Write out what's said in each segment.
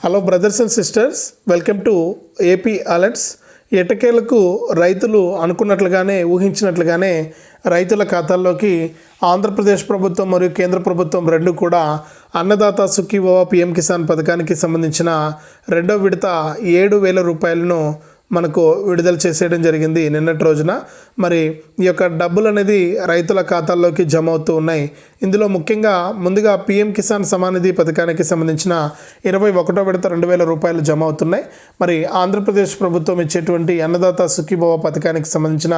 Hello brothers and sisters welcome to AP alerts ఎటకేలకు రైతులు అనుకున్నట్లుగానే ఊహించినట్లుగానే రైతుల ఖాతాల్లోకి ఆంధ్రప్రదేశ్ ప్రభుత్వం మరియు కేంద్ర ప్రభుత్వం రెండు కూడా అన్నదాత సుఖీభవ పిఎం కిసాన్ పథకానికి సంబంధించిన రెండో విడత ఏడు వేల రూపాయలను మనకు విడుదల చేసేయడం జరిగింది నిన్నటి రోజున. మరి ఈ యొక్క డబ్బులు అనేది రైతుల ఖాతాల్లోకి జమ అవుతూ ఉన్నాయి. ఇందులో ముఖ్యంగా ముందుగా పిఎం కిసాన్ సమానిధి పథకానికి సంబంధించిన ఇరవై ఒకటో విడత రెండు వేల రూపాయలు జమ అవుతున్నాయి. మరి ఆంధ్రప్రదేశ్ ప్రభుత్వం ఇచ్చేటువంటి అన్నదాత సుఖీభవ పథకానికి సంబంధించిన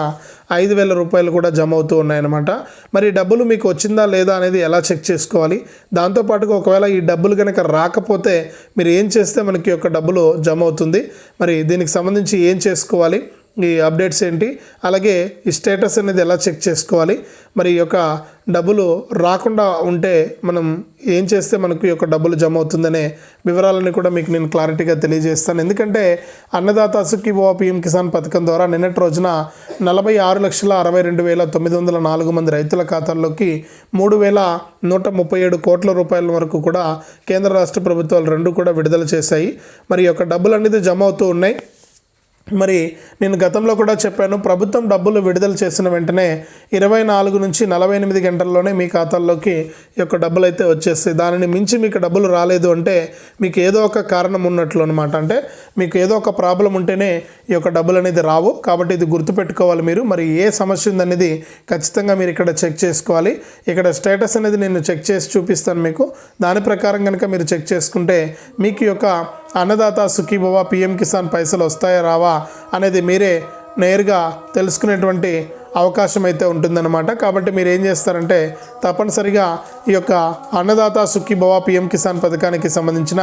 ఐదు వేల రూపాయలు కూడా జమ అవుతూ ఉన్నాయన్నమాట. మరి డబ్బులు మీకు వచ్చిందా లేదా అనేది ఎలా చెక్ చేసుకోవాలి? దాంతోపాటుగా ఒకవేళ ఈ డబ్బులు కనుక రాకపోతే మీరు ఏం చేస్తే మనకి యొక్క డబ్బులు జమ అవుతుంది? మరి దీనికి సంబంధించి ఏం చేసుకోవాలి? ఈ అప్డేట్స్ ఏంటి? అలాగే ఈ స్టేటస్ అనేది ఎలా చెక్ చేసుకోవాలి? మరి ఈ యొక్క డబ్బులు రాకుండా ఉంటే మనం ఏం చేస్తే మనకు ఈ యొక్క డబ్బులు జమ అవుతుందనే వివరాలని కూడా మీకు నేను క్లారిటీగా తెలియజేస్తాను. ఎందుకంటే అన్నదాత సుఖీభవ పిఎం కిసాన్ పథకం ద్వారా నిన్నటి రోజున నలభై ఆరు లక్షల అరవై రెండు వేల తొమ్మిది వందల నాలుగు మంది రైతుల ఖాతాల్లోకి మూడు వేల నూట ముప్పై ఏడు కోట్ల రూపాయల వరకు కూడా కేంద్ర రాష్ట్ర ప్రభుత్వాలు రెండు కూడా విడుదల చేశాయి. మరి ఈ యొక్క డబ్బులు అనేది జమ అవుతూ ఉన్నాయి. మరి నేను గతంలో కూడా చెప్పాను ప్రభుత్వం డబ్బులు విడుదల చేసిన వెంటనే ఇరవై నాలుగు నుంచి నలభై ఎనిమిది గంటల్లోనే మీ ఖాతాల్లోకి ఈ యొక్క డబ్బులు అయితే వచ్చేస్తాయి దానిని మించి మీకు డబ్బులు రాలేదు అంటే మీకు ఏదో ఒక కారణం ఉన్నట్లు అనమాట అంటే మీకు ఏదో ఒక ప్రాబ్లం ఉంటేనే ఈ యొక్క డబ్బులు అనేది రావు. కాబట్టి ఇది గుర్తుపెట్టుకోవాలి మీరు. మరి ఏ సమస్య ఉందనేది ఖచ్చితంగా మీరు ఇక్కడ చెక్ చేసుకోవాలి. ఇక్కడ స్టేటస్ అనేది నేను చెక్ చేసి చూపిస్తాను మీకు. దాని ప్రకారం కనుక మీరు చెక్ చేసుకుంటే మీకు ఈ యొక్క అన్నదాత సుఖీభవ పిఎం కిసాన్ పైసలు వస్తాయా రావా అనేది మీరే నేరుగా తెలుసుకునేటువంటి అవకాశం అయితే ఉంటుందన్నమాట. కాబట్టి మీరు ఏం చేస్తారంటే తప్పనిసరిగా ఈ యొక్క అన్నదాత సుఖీభవ పిఎం కిసాన్ పథకానికి సంబంధించిన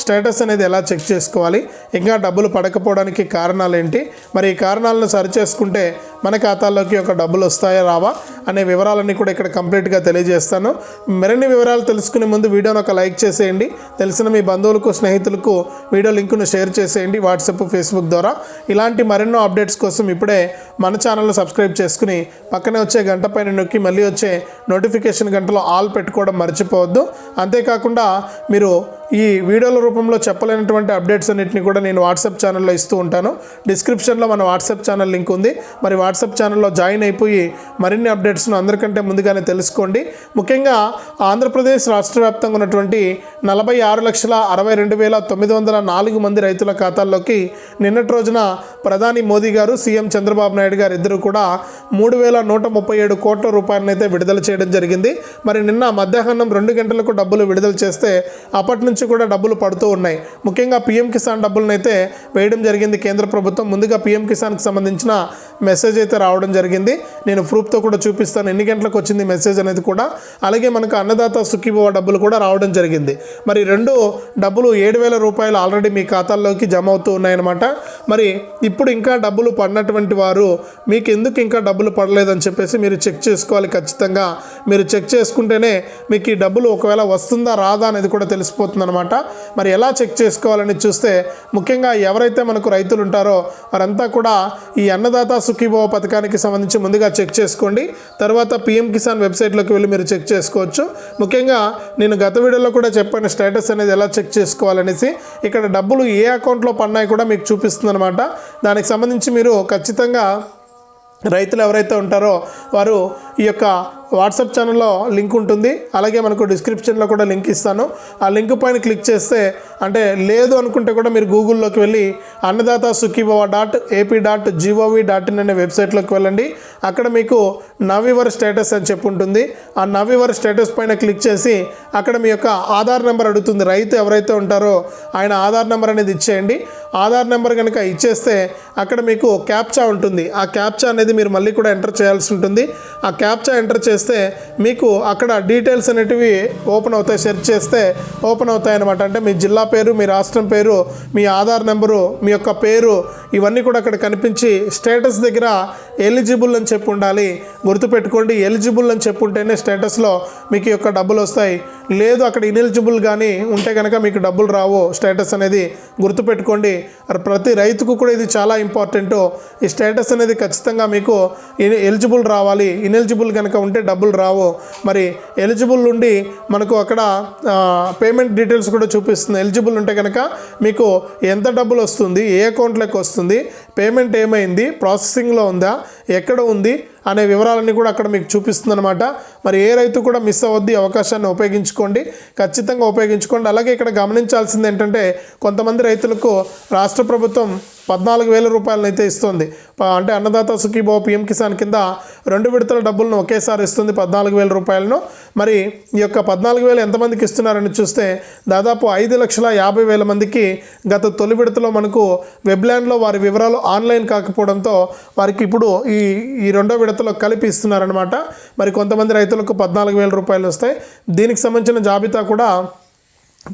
స్టేటస్ అనేది ఎలా చెక్ చేసుకోవాలి ఇంకా డబ్బులు పడకపోవడానికి కారణాలు ఏంటి మరి ఈ కారణాలను సరిచేసుకుంటే మన ఖాతాల్లోకి ఒక డబ్బులు వస్తాయా రావా అనే వివరాలన్నీ కూడా ఇక్కడ కంప్లీట్గా తెలియజేస్తాను. మరిన్ని వివరాలు తెలుసుకునే ముందు వీడియోని ఒక లైక్ చేసేయండి. తెలిసిన మీ బంధువులకు స్నేహితులకు వీడియో లింకును షేర్ చేసేయండి. వాట్సాప్ ఫేస్బుక్ ద్వారా ఇలాంటి మరెన్నో అప్డేట్స్ కోసం ఇప్పుడే మన ఛానల్ను సబ్స్క్రైబ్ చేసుకుని పక్కనే వచ్చే గంట పైన నొక్కి మళ్ళీ వచ్చే నోటిఫికేషన్ గంటలో ఆల్ పెట్టుకోవడం మర్చిపోవద్దు. అంతేకాకుండా మీరు ఈ వీడియోల రూపంలో చెప్పలేనటువంటి అప్డేట్స్ అన్నింటినీ కూడా నేను వాట్సాప్ ఛానల్లో ఇస్తూ ఉంటాను. డిస్క్రిప్షన్లో మన వాట్సాప్ ఛానల్ లింక్ ఉంది. మరి వాట్సాప్ ఛానల్లో జాయిన్ అయిపోయి మరిన్ని అప్డేట్స్ను అందరికంటే ముందుగానే తెలుసుకోండి. ముఖ్యంగా ఆంధ్రప్రదేశ్ రాష్ట్ర వ్యాప్తంగా ఉన్నటువంటి నలభై ఆరు లక్షల అరవై రెండు వేల తొమ్మిది వందల నాలుగు మంది రైతుల ఖాతాల్లోకి నిన్నటి రోజున ప్రధాని మోదీ గారు సీఎం చంద్రబాబు నాయుడు గారు ఇద్దరు కూడా మూడు వేల నూట ముప్పై ఏడు కోట్ల రూపాయలనైతే విడుదల చేయడం జరిగింది. మరి నిన్న మధ్యాహ్నం రెండు గంటలకు డబ్బులు విడుదల చేస్తే అప్పటి నుంచి కూడా డబ్బులు పడుతూ ఉన్నాయి. ముఖ్యంగా పీఎం కిసాన్ డబ్బులను అయితే వేయడం జరిగింది. కేంద్ర ప్రభుత్వం ముందుగా పీఎం కిసాన్కి సంబంధించిన మెసేజ్ అయితే రావడం జరిగింది. నేను ప్రూఫ్తో కూడా చూపిస్తాను. ఎన్ని గంటలకు వచ్చింది మెసేజ్ అనేది కూడా. అలాగే మనకు అన్నదాత సుఖీభవ డబ్బులు కూడా రావడం జరిగింది. మరి రెండు డబ్బులు ఏడు వేల రూపాయలు ఆల్రెడీ మీ ఖాతాల్లోకి జమ అవుతూ ఉన్నాయన్నమాట. మరి ఇప్పుడు ఇంకా డబ్బులు పడినటువంటి వారు మీకు ఎందుకు ఇంకా డబ్బులు పడలేదని చెప్పేసి మీరు చెక్ చేసుకోవాలి ఖచ్చితంగా. మీరు చెక్ చేసుకుంటేనే మీకు ఈ డబ్బులు ఒకవేళ వస్తుందా రాదా అనేది కూడా తెలిసిపోతుంది అనమాట మరి ఎలా చెక్ చేసుకోవాలని చూస్తే ముఖ్యంగా ఎవరైతే మనకు రైతులు ఉంటారో వారంతా కూడా ఈ అన్నదాత సుఖీభవ పథకానికి సంబంధించి ముందుగా చెక్ చేసుకోండి. తర్వాత పిఎం కిసాన్ వెబ్సైట్లోకి వెళ్ళి మీరు చెక్ చేసుకోవచ్చు. ముఖ్యంగా నేను గత వీడియోలో కూడా చెప్పిన స్టేటస్ అనేది ఎలా చెక్ చేసుకోవాలనేసి. ఇక్కడ డబ్బులు ఏ అకౌంట్లో పడినాయి కూడా మీకు చూపిస్తుంది అనమాట దానికి సంబంధించి మీరు ఖచ్చితంగా రైతులు ఎవరైతే ఉంటారో వారు ఈ యొక్క వాట్సాప్ ఛానల్లో లింక్ ఉంటుంది. అలాగే మనకు డిస్క్రిప్షన్లో కూడా లింక్ ఇస్తాను. ఆ లింక్ పైన క్లిక్ చేస్తే అంటే లేదు అనుకుంటే కూడా మీరు గూగుల్లోకి వెళ్ళి Annadata Sukhibhava dot AP dot gov dot in అనే వెబ్సైట్లోకి వెళ్ళండి. అక్కడ మీకు నవీవర్ స్టేటస్ అని చెప్పి ఉంటుంది. ఆ నవీవర్ స్టేటస్ పైన క్లిక్ చేసి అక్కడ మీ యొక్క ఆధార్ నెంబర్ అడుగుతుంది. రైతు ఎవరైతే ఉంటారో ఆయన ఆధార్ నెంబర్ అనేది ఇచ్చేయండి. ఆధార్ నెంబర్ కనుక ఇచ్చేస్తే అక్కడ మీకు క్యాప్చా ఉంటుంది. ఆ క్యాప్చా అనేది మీరు మళ్ళీ కూడా ఎంటర్ చేయాల్సి ఉంటుంది. ఆ క్యాప్చా ఎంటర్ చేస్తే మీకు అక్కడ డీటెయిల్స్ అనేటివి ఓపెన్ అవుతాయి. సెర్చ్ చేస్తే ఓపెన్ అవుతాయి అనమాట అంటే మీ జిల్లా పేరు మీ రాష్ట్రం పేరు మీ ఆధార్ నెంబరు మీ యొక్క పేరు ఇవన్నీ కూడా అక్కడ కనిపించి స్టేటస్ దగ్గర ఎలిజిబుల్ అని చెప్పి ఉండాలి. గుర్తుపెట్టుకోండి ఎలిజిబుల్ అని చెప్పి ఉంటేనే స్టేటస్లో మీకు యొక్క డబ్బులు వస్తాయి. లేదు అక్కడ ఇనెలిజిబుల్ కానీ ఉంటే కనుక మీకు డబ్బులు రావు. స్టేటస్ అనేది గుర్తుపెట్టుకోండి. ప్రతి రైతుకు కూడా ఇది చాలా ఇంపార్టెంట్ ఈ స్టేటస్ అనేది ఖచ్చితంగా మీకు ఎలిజిబుల్ రావాలి. ఇనెలిజిబుల్ కనుక ఉంటే డబ్బులు రావు. మరి ఎలిజిబుల్ ఉండి మనకు అక్కడ పేమెంట్ డీటెయిల్స్ కూడా చూపిస్తుంది. ఎలిజిబుల్ ఉంటే కనుక మీకు ఎంత డబ్బులు వస్తుంది ఏ అకౌంట్లోకి వస్తుంది పేమెంట్ ఏమైంది ప్రాసెసింగ్లో ఉందా ఎక్కడ ఉంది అనే వివరాలన్నీ కూడా అక్కడ మీకు చూపిస్తుంది అనమాట మరి ఏ రైతు కూడా మిస్ అవద్ది అవకాశాన్ని ఉపయోగించుకోండి. ఖచ్చితంగా ఉపయోగించుకోండి. అలాగే ఇక్కడ గమనించాల్సింది ఏంటంటే కొంతమంది రైతులకు రాష్ట్ర ప్రభుత్వం పద్నాలుగు వేల రూపాయలను అయితే ఇస్తుంది. ప- అంటే అన్నదాత సుఖీభో పిఎం కిసాన్ కింద రెండు విడతల డబ్బులను ఒకేసారి ఇస్తుంది పద్నాలుగు వేల రూపాయలను. మరి ఈ యొక్క పద్నాలుగు వేలు ఎంతమందికి ఇస్తున్నారని చూస్తే దాదాపు ఐదు లక్షల యాభై వేల మందికి గత తొలి విడతలో మనకు వెబ్లాండ్లో వారి వివరాలు ఆన్లైన్ కాకపోవడంతో వారికి ఇప్పుడు ఈ ఈ రెండో విడతలో కలిపి ఇస్తున్నారనమాట మరి కొంతమంది రైతులకు పద్నాలుగు వేల రూపాయలు వస్తాయి. దీనికి సంబంధించిన జాబితా కూడా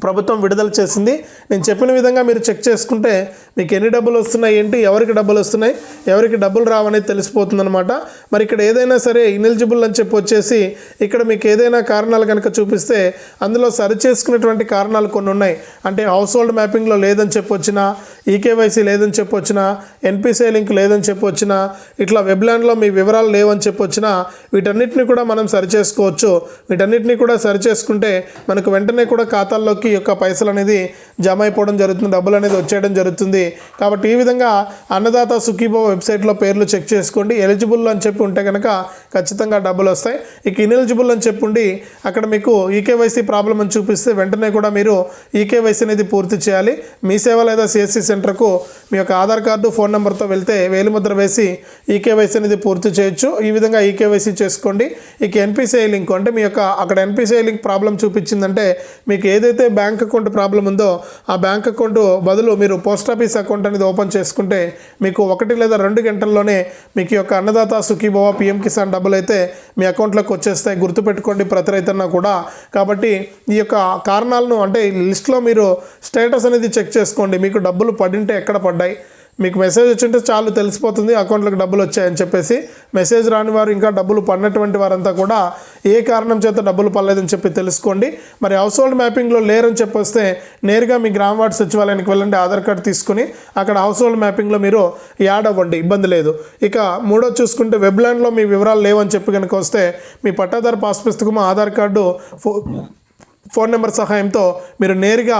ప్రభుత్వం విడుదల చేసింది. నేను చెప్పిన విధంగా మీరు చెక్ చేసుకుంటే మీకు ఎన్ని డబ్బులు వస్తున్నాయి ఏంటి ఎవరికి డబ్బులు వస్తున్నాయి ఎవరికి డబ్బులు రావనేది తెలిసిపోతుందన్నమాట. మరి ఇక్కడ ఏదైనా సరే ఇనెలిజిబుల్ అని చెప్పి వచ్చేసి ఇక్కడ మీకు ఏదైనా కారణాలు కనుక చూపిస్తే అందులో సరి చేసుకునేటువంటి కారణాలు కొన్ని ఉన్నాయి. అంటే హౌస్ హోల్డ్ మ్యాపింగ్లో లేదని చెప్పొచ్చినా ఈకేవైసీ లేదని చెప్పొచ్చినా ఎన్పిసిఐ లింక్ లేదని చెప్పొచ్చినా ఇట్లా వెబ్లాండ్లో మీ వివరాలు లేవని చెప్పొచ్చినా వీటన్నిటిని కూడా మనం సరి చేసుకోవచ్చు వీటన్నిటిని కూడా సరి చేసుకుంటే మనకు వెంటనే కూడా ఖాతాల్లోకి యొక్క పైసలు అనేది జమ అయిపోవడం జరుగుతుంది డబ్బులు అనేది వచ్చేయడం జరుగుతుంది. కాబట్టి ఈ విధంగా అన్నదాత సుఖీభవ వెబ్సైట్లో పేర్లు చెక్ చేసుకోండి. ఎలిజిబుల్ అని చెప్పి ఉంటే కనుక ఖచ్చితంగా డబ్బులు వస్తాయి. ఇక ఇనెలిజిబుల్ అని చెప్పి ఉండి అక్కడ మీకు ఈకేవైసీ ప్రాబ్లం అని చూపిస్తే వెంటనే కూడా మీరు ఈకేవైసీ అనేది పూర్తి చేయాలి. మీ సేవ లేదా సిఎస్సి సెంటర్కు మీ యొక్క ఆధార్ కార్డు ఫోన్ నెంబర్తో వెళ్తే వేలిముద్ర వేసి ఈకేవైసీ అనేది పూర్తి చేయొచ్చు. ఈ విధంగా ఈకేవైసీ చేసుకోండి. ఇక ఎన్పిసిఐ లింక్ అంటే మీ యొక్క అక్కడ ఎన్పిసిఐ లింక్ ప్రాబ్లం చూపించిందంటే మీకు ఏదైతే బ్యాంక్ అకౌంట్ ప్రాబ్లం ఉందో ఆ బ్యాంక్ అకౌంట్ బదులు మీరు పోస్ట్ ఆఫీస్ అకౌంట్ అనేది ఓపెన్ చేసుకుంటే మీకు ఒకటి లేదా రెండు గంటల్లోనే మీకు యొక్క అన్నదాత సుఖీభవ పిఎం కిసాన్ డబ్బులు అయితే మీ అకౌంట్లోకి వచ్చేస్తాయి. గుర్తుపెట్టుకోండి ప్రతి రైతన్నా కూడా. కాబట్టి ఈ యొక్క కారణాలను అంటే లిస్ట్లో మీరు స్టేటస్ అనేది చెక్ చేసుకోండి. మీకు డబ్బులు పడింటే ఎక్కడ పడ్డాయి? మీకు మెసేజ్ వచ్చింటే చాలు తెలిసిపోతుంది అకౌంట్లోకి డబ్బులు వచ్చాయని చెప్పేసి. మెసేజ్ రాని వారు ఇంకా డబ్బులు పడినటువంటి వారంతా కూడా ఏ కారణం చేత డబ్బులు పడలేదని చెప్పి తెలుసుకోండి. మరి హౌస్ హోల్డ్ మ్యాపింగ్లో లేరని చెప్పొస్తే నేరుగా మీ గ్రామ వార్డు సచివాలయానికి వెళ్ళండి ఆధార్ కార్డు తీసుకుని అక్కడ హౌస్ హోల్డ్ మ్యాపింగ్లో మీరు యాడ్ అవ్వండి ఇబ్బంది లేదు. ఇక మూడో చూసుకుంటే వెబ్లాండ్లో మీ వివరాలు లేవని చెప్పి కనుక వస్తే మీ పట్టాదారు పాస్ పుస్తకము ఆధార్ కార్డు ఫో ఫోన్ నెంబర్ సహాయంతో మీరు నేరుగా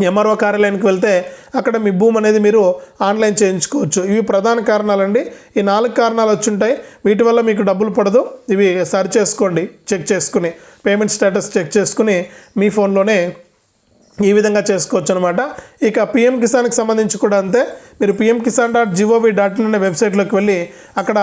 ఎంఆర్ఓ కార్యాలయానికి వెళ్తే అక్కడ మీ భూమి అనేది మీరు ఆన్లైన్ చేయించుకోవచ్చు. ఇవి ప్రధాన కారణాలండి. ఈ నాలుగు కారణాలు వచ్చుంటాయి. వీటి వల్ల మీకు డబ్బులు పడదు. ఇవి సరి చేసుకోండి. చెక్ చేసుకుని పేమెంట్ స్టేటస్ చెక్ చేసుకుని మీ ఫోన్లోనే ఈ విధంగా చేసుకోవచ్చు అనమాట ఇక పిఎం కిసాన్కి సంబంధించి కూడా అంతే. మీరు PM Kisan dot gov dot in అనే వెబ్సైట్లోకి వెళ్ళి అక్కడ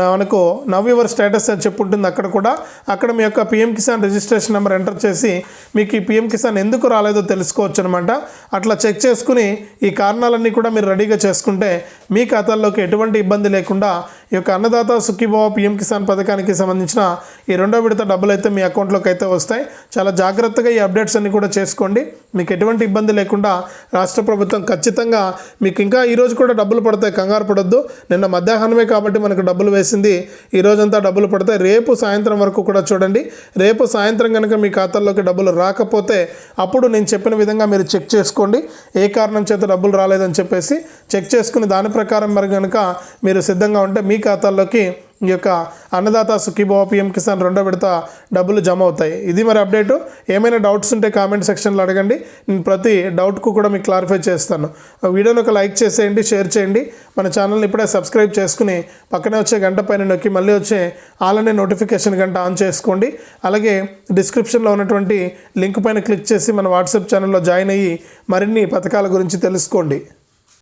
మనకు నవ్ యువర్ స్టేటస్ అని చెప్పి ఉంటుంది అక్కడ కూడా. అక్కడ మీ యొక్క PM Kisan registration number enter చేసి మీకు ఈ పిఎం కిసాన్ ఎందుకు రాలేదో తెలుసుకోవచ్చు అనమాట అట్లా చెక్ చేసుకుని ఈ కారణాలన్నీ కూడా మీరు రెడీగా చేసుకుంటే మీ ఖాతాల్లోకి ఎటువంటి ఇబ్బంది లేకుండా ఈ యొక్క అన్నదాత సుఖీభావ పిఎం కిసాన్ పథకానికి సంబంధించిన ఈ రెండో విడత డబ్బులు అయితే మీ అకౌంట్లోకి అయితే వస్తాయి. చాలా జాగ్రత్తగా ఈ అప్డేట్స్ అన్ని కూడా చేసుకోండి. మీకు ఎటువంటి ఇబ్బంది లేకుండా రాష్ట్ర ప్రభుత్వం ఖచ్చితంగా మీకు ఇంకా ఈరోజు కూడా డబ్బులు పడతాయి కంగారు పడద్దు. నిన్న మధ్యాహ్నమే కాబట్టి మనకు డబ్బులు వేసింది. ఈ రోజంతా డబ్బులు పడతాయి రేపు సాయంత్రం వరకు కూడా చూడండి. రేపు సాయంత్రం కనుక మీ ఖాతాల్లోకి డబ్బులు రాకపోతే అప్పుడు నేను చెప్పిన విధంగా మీరు చెక్ చేసుకోండి. ఏ కారణం చేత డబ్బులు రాలేదని చెప్పేసి చెక్ చేసుకుని దాని ప్రకారం మరి కనుక మీరు సిద్ధంగా ఉంటే మీ ఖాతాల్లోకి ఈ యొక్క అన్నదాత సుఖీభావ పిఎం కిసాన్ రెండో విడత డబ్బులు జమ అవుతాయి. ఇది మరి అప్డేటు. ఏమైనా డౌట్స్ ఉంటే కామెంట్ సెక్షన్లో అడగండి. నేను ప్రతి డౌట్కు కూడా మీకు క్లారిఫై చేస్తాను. వీడియోని ఒక లైక్ చేసేయండి షేర్ చేయండి. మన ఛానల్ని ఇప్పుడే సబ్స్క్రైబ్ చేసుకుని పక్కనే వచ్చే గంట పైన నొక్కి మళ్ళీ వచ్చే ఆలనే నోటిఫికేషన్ గంట ఆన్ చేసుకోండి. అలాగే డిస్క్రిప్షన్లో ఉన్నటువంటి లింక్ పైన క్లిక్ చేసి మన వాట్సాప్ ఛానల్లో జాయిన్ అయ్యి మరిన్ని పథకాల గురించి తెలుసుకోండి.